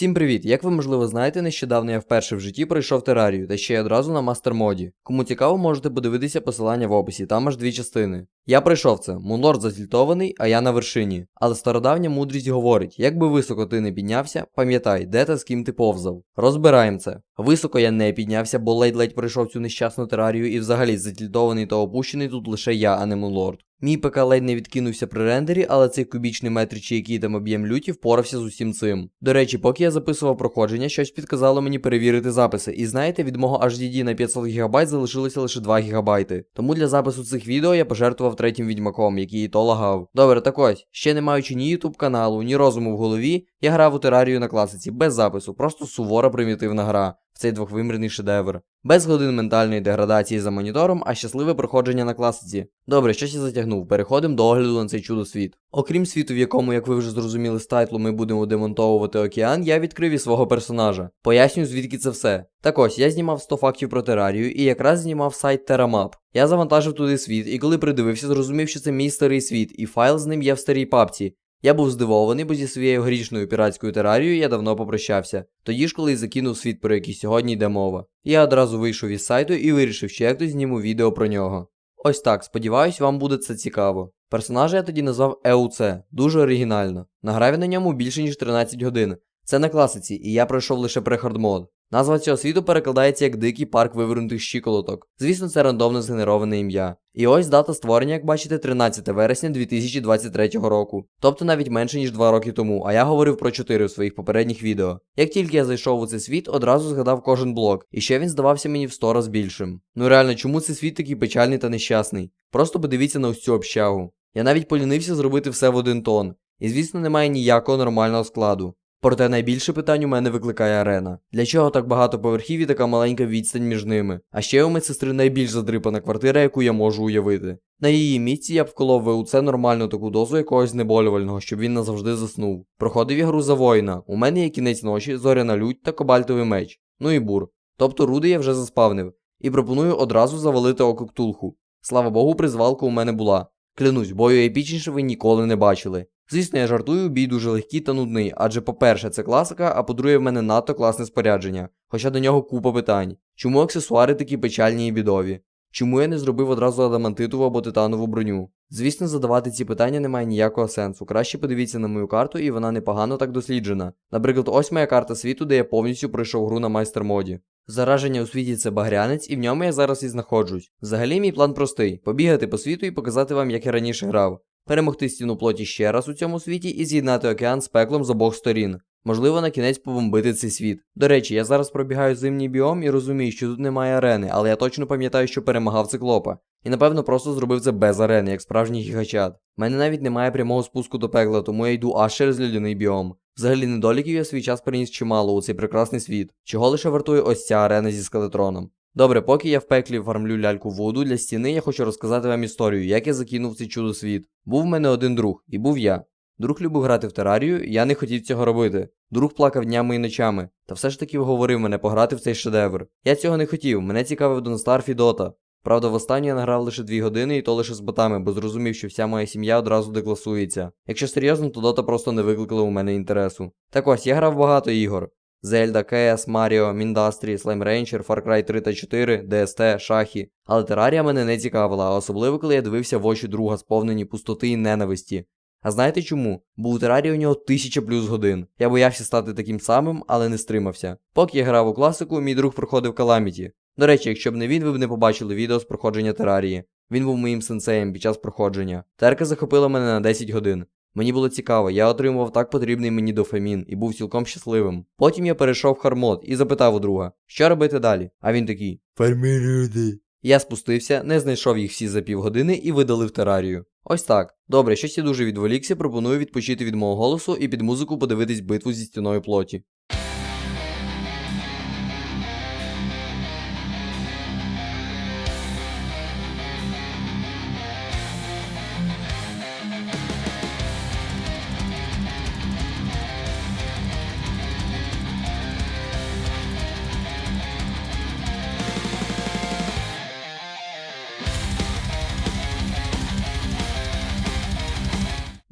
Всім привіт! Як ви можливо знаєте, нещодавно я вперше в житті пройшов терарію, та ще й одразу на мастер-моді. Кому цікаво, можете подивитися посилання в описі, там аж дві частини. Я пройшов це, Мунлорд зазільтований, а я на вершині. Але стародавня мудрість говорить: як би високо ти не піднявся, пам'ятай, де та з ким ти повзав. Розбираємо це. Високо я не піднявся, бо ледь-ледь пройшов цю нещасну терарію, і взагалі зазільтований та опущений тут лише я, а не Мунлорд. Мій ПК ледь не відкинувся при рендері, але цей кубічний метр чи який там об'єм люті впорався з усім цим. До речі, поки я записував проходження, щось підказало мені перевірити записи. І знаєте, від мого HDD на 500 ГБ залишилося лише 2 ГБ. Тому для запису цих відео я пожертвував третім відьмаком, який і то лагав. Добре, так ось, ще не маючи ні ютуб каналу, ні розуму в голові, я грав у терарію на класиці без запису, просто сувора примітивна гра в цей двохвимірний шедевр. Без годин ментальної деградації за монітором, а щасливе проходження на класиці. Добре, щось я затягнув. Переходимо до огляду на цей чудо світ. Окрім світу, в якому, як ви вже зрозуміли з тайтлу, ми будемо демонтовувати океан, я відкрив і свого персонажа. Поясню, звідки це все. Так ось, я знімав 100 фактів про терарію і якраз знімав сайт TerraMap. Я завантажив туди світ, і коли придивився, зрозумів, що це мій старий світ, і файл з ним є в старій папці. Я був здивований, бо зі своєю грішною піратською терарією я давно попрощався. Тоді ж, коли закинув світ, про який сьогодні йде мова. Я одразу вийшов із сайту і вирішив, що я хтось зніму відео про нього. Ось так, сподіваюсь, вам буде це цікаво. Персонажа я тоді назвав ЕУЦ, дуже оригінально. Награв на ньому більше ніж 13 годин. Це на класиці, і я пройшов лише прехардмод. Назва цього світу перекладається як Дикий парк вивернутих щиколоток. Звісно, це рандомно згенероване ім'я. І ось дата створення, як бачите, 13 вересня 2023 року. Тобто навіть менше ніж 2 роки тому, а я говорив про 4 в своїх попередніх відео. Як тільки я зайшов у цей світ, одразу згадав кожен блок, і ще він здавався мені в 100 раз більшим. Ну реально, чому цей світ такий печальний та нещасний? Просто подивіться на цю общагу. Я навіть полінився зробити все в один тон. І звісно, немає ніякого нормального складу. Проте найбільше питань у мене викликає арена. Для чого так багато поверхів і така маленька відстань між ними? А ще у медсестри найбільш задрипана квартира, яку я можу уявити. На її місці я б вколов ВУЦ нормальну таку дозу якогось знеболювального, щоб він назавжди заснув. Проходив я гру за воїна. У мене є кінець ночі, зоряна лють та кобальтовий меч. Ну і бур. Тобто руди я вже заспавнив. І пропоную одразу завалити око ктулху. Слава Богу, призвалка у мене була. Клянусь, бою епічніше ви ніколи не бачили. Звісно, я жартую, бій дуже легкий та нудний, адже, по-перше, це класика, а по-друге, в мене надто класне спорядження, хоча до нього купа питань. Чому аксесуари такі печальні і бідові? Чому я не зробив одразу адамантитову або титанову броню? Звісно, задавати ці питання немає ніякого сенсу. Краще подивіться на мою карту, і вона непогано так досліджена. Наприклад, ось моя карта світу, де я повністю пройшов гру на майстер-моді. Зараження у світі це багрянець, і в ньому я зараз і знаходжусь. Взагалі, мій план простий: побігати по світу і показати вам, як я раніше грав перемогти стіну плоті ще раз у цьому світі і з'єднати океан з пеклом з обох сторін. Можливо, на кінець побомбити цей світ. До речі, я зараз пробігаю зимній біом і розумію, що тут немає арени, але я точно пам'ятаю, що перемагав циклопа. І напевно просто зробив це без арени, як справжній гігачат. У мене навіть немає прямого спуску до пекла, тому я йду аж через людяний біом. Взагалі недоліків я свій час приніс чимало у цей прекрасний світ, чого лише вартує ось ця арена зі скелетроном. Добре, поки я в пеклі фармлю ляльку воду для стіни, я хочу розказати вам історію, як я закинув цей чудо світ. Був в мене один друг, і був я. Друг любив грати в терарію, і я не хотів цього робити. Друг плакав днями і ночами, та все ж таки вговорив мене пограти в цей шедевр. Я цього не хотів, мене цікавив Донстар Фідота. Правда, в останній я награв лише 2 години і то лише з ботами, бо зрозумів, що вся моя сім'я одразу декласується. Якщо серйозно, то дота просто не викликала у мене інтересу. Так ось, я грав багато ігор. Зельда, КС, Маріо, Міндастрі, Слайм Рейнчер, Far Cry 3 та 4, DST, шахі. Але терарія мене не цікавила, особливо коли я дивився в очі друга, сповнені пустоти і ненависті. А знаєте чому? Бо у терарії у нього тисяча плюс годин. Я боявся стати таким самим, але не стримався. Поки я грав у класику, мій друг проходив каламіті. До речі, якщо б не він, ви б не побачили відео з проходження терарії. Він був моїм сенсеєм під час проходження. Терка захопила мене на 10 годин. Мені було цікаво, я отримував так потрібний мені дофамін і був цілком щасливим. Потім я перейшов в хармод і запитав у друга, що робити далі. А він такий: Фарми люди. Я спустився, не знайшов їх всі за півгодини і видалив терарію. Ось так. Добре, щось я дуже відволікся, пропоную відпочити від мого голосу і під музику подивитись битву зі стіною плоті.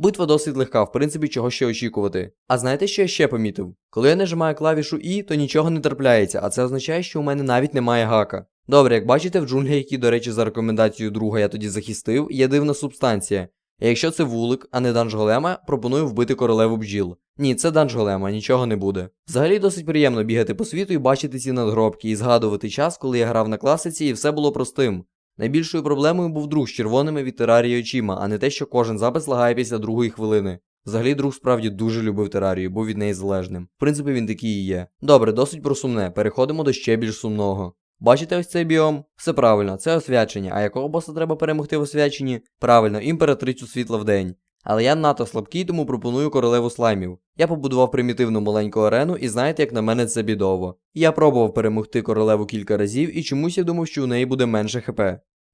Битва досить легка, в принципі, чого ще очікувати. А знаєте, що я ще помітив? Коли я нажимаю клавішу І, то нічого не трапляється, а це означає, що у мене навіть немає гака. Добре, як бачите, в джунглях, які, до речі, за рекомендацією друга я тоді захистив, є дивна субстанція. А якщо це вулик, а не данж голема, пропоную вбити королеву бджіл. Ні, це данж голема, нічого не буде. Взагалі досить приємно бігати по світу і бачити ці надгробки, і згадувати час, коли я грав на класиці, і все було простим. Найбільшою проблемою був друг з червоними від терарії очима, а не те, що кожен запис лагає після другої хвилини. Взагалі друг справді дуже любив терарію, був від неї залежним. В принципі, він такий і є. Добре, досить про сумне. Переходимо до ще більш сумного. Бачите ось цей біом? Все правильно, це освячення. А якого боса треба перемогти в освяченні? Правильно, імператрицю світла в день. Але я надто слабкий, тому пропоную королеву слаймів. Я побудував примітивну маленьку арену, і знаєте, як на мене це бідово. Я пробував перемогти королеву кілька разів, і чомусь я думав, що у неї буде менше хп.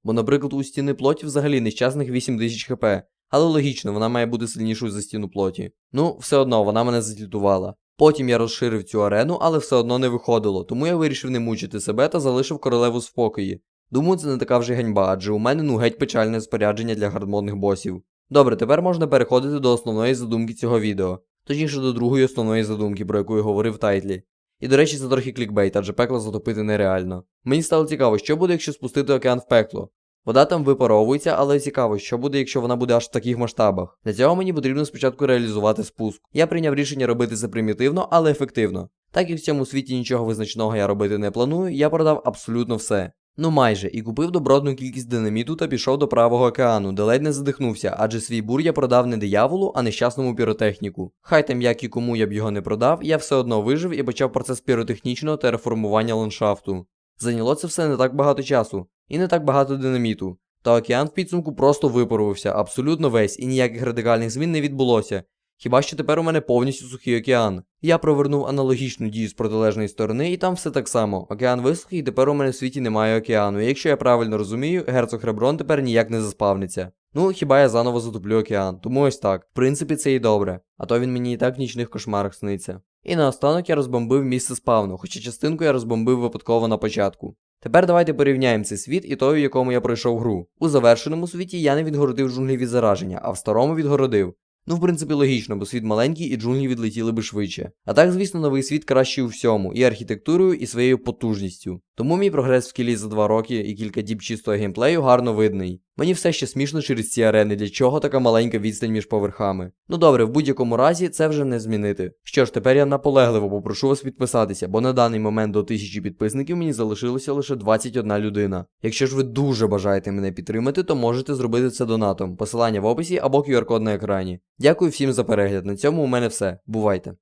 Бо, наприклад, у стіни плоті взагалі нещасних 8000 хп. Але логічно, вона має бути сильнішою за стіну плоті. Ну, все одно, вона мене злітувала. Потім я розширив цю арену, але все одно не виходило, тому я вирішив не мучити себе та залишив королеву спокої. Думаю, це не така вже ганьба, адже у мене ну геть печальне спорядження для гардмодних босів. Добре, тепер можна переходити до основної задумки цього відео, точніше до другої основної задумки, про яку я говорив в тайтлі. І до речі, це трохи клікбейт, адже пекло затопити нереально. Мені стало цікаво, що буде, якщо спустити океан в пекло. Вода там випаровується, але цікаво, що буде, якщо вона буде аж в таких масштабах. Для цього мені потрібно спочатку реалізувати спуск. Я прийняв рішення робити це примітивно, але ефективно. Так як в цьому світі нічого визначного я робити не планую, я продав абсолютно все. Ну майже, і купив добротну кількість динаміту та пішов до правого океану, де ледь не задихнувся, адже свій бур я продав не дияволу, а нещасному піротехніку. Хай там як і кому я б його не продав, я все одно вижив і почав процес піротехнічного терраформування ландшафту. Зайняло це все не так багато часу, і не так багато динаміту. Та океан в підсумку просто випарувався, абсолютно весь, і ніяких радикальних змін не відбулося. Хіба що тепер у мене повністю сухий океан. Я провернув аналогічну дію з протилежної сторони, і там все так само. Океан висохий, і тепер у мене в світі немає океану. І якщо я правильно розумію, герцог Реброн тепер ніяк не заспавниться. Ну, хіба я заново затоплю океан, тому ось так. В принципі, це і добре. А то він мені і так в нічних кошмарах сниться. І наостанок я розбомбив місце спавну, хоча частинку я розбомбив випадково на початку. Тепер давайте порівняємо цей світ і той, у якому я пройшов гру. У завершеному світі я не відгородив джунглі від зараження, а в старому відгородив. Ну, в принципі, логічно, бо світ маленький і джунглі відлетіли би швидше. А так, звісно, новий світ кращий у всьому, і архітектурою, і своєю потужністю. Тому мій прогрес в кілі за 2 роки і кілька діб чистого геймплею гарно видний. Мені все ще смішно через ці арени, для чого така маленька відстань між поверхами. Ну добре, в будь-якому разі це вже не змінити. Що ж, тепер я наполегливо попрошу вас підписатися, бо на даний момент до 1000 підписників мені залишилося лише 21 людина. Якщо ж ви дуже бажаєте мене підтримати, то можете зробити це донатом. Посилання в описі або QR-код на екрані. Дякую всім за перегляд. На цьому у мене все. Бувайте!